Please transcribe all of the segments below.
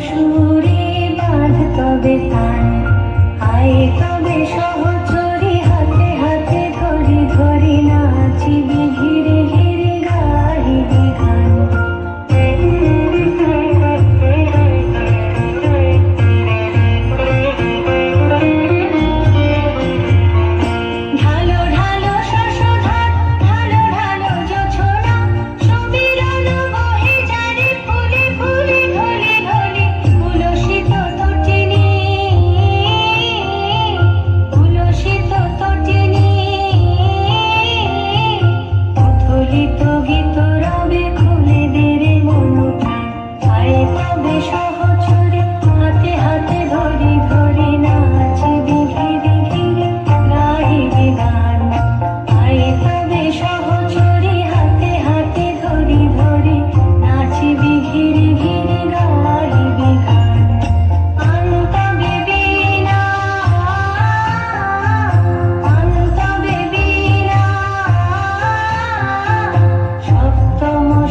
সুরে বাঁধ তবে তান আয়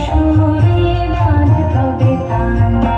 শহরে বাঁধ তবে তার